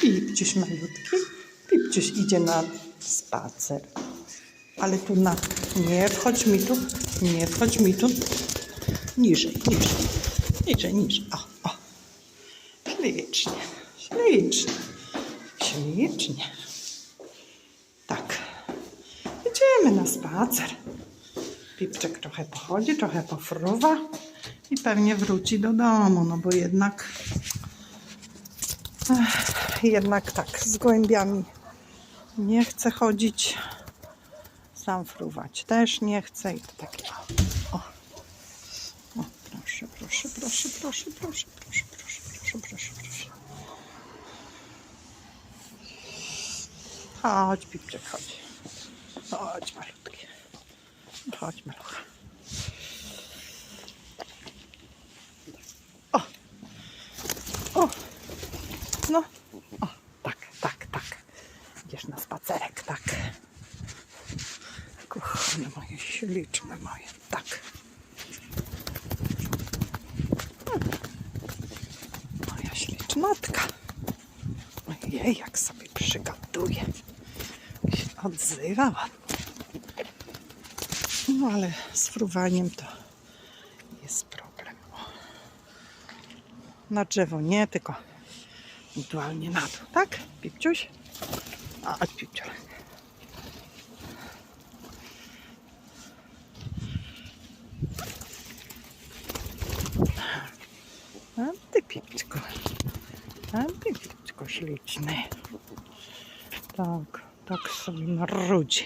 Pipciuś malutki. Pipciuś idzie na spacer. Ale tu na... Nie wchodź mi tu. Nie wchodź mi tu. Niżej, niżej. Niżej, niżej. O, o. Ślicznie. Ślicznie. Ślicznie. Tak. Idziemy na spacer. Pipczek trochę pochodzi, trochę pofruwa i pewnie wróci do domu, no bo jednak jednak tak z gołębiami nie chce chodzić. Sam fruwać też nie chce i to takie o. o proszę, proszę, proszę, proszę, proszę, proszę, proszę, proszę, proszę, proszę. Chodź, Pipczek, chodź. Chodź, malutki. Chodź, malucha. No. O, tak, tak, tak. Idziesz na spacerek, tak. Kochane moje, śliczne moje, tak. Moja ślicznotka. Ojej, jak sobie przygatuje. Jak się odzywa. No ale z fruwaniem to jest problem. Na drzewo nie, tylko ewentualnie na dół, tak? Pipciuś? A, Pipciu. A ty Pipczku. A ty Pipczku śliczny. Tak, tak sobie marudzi.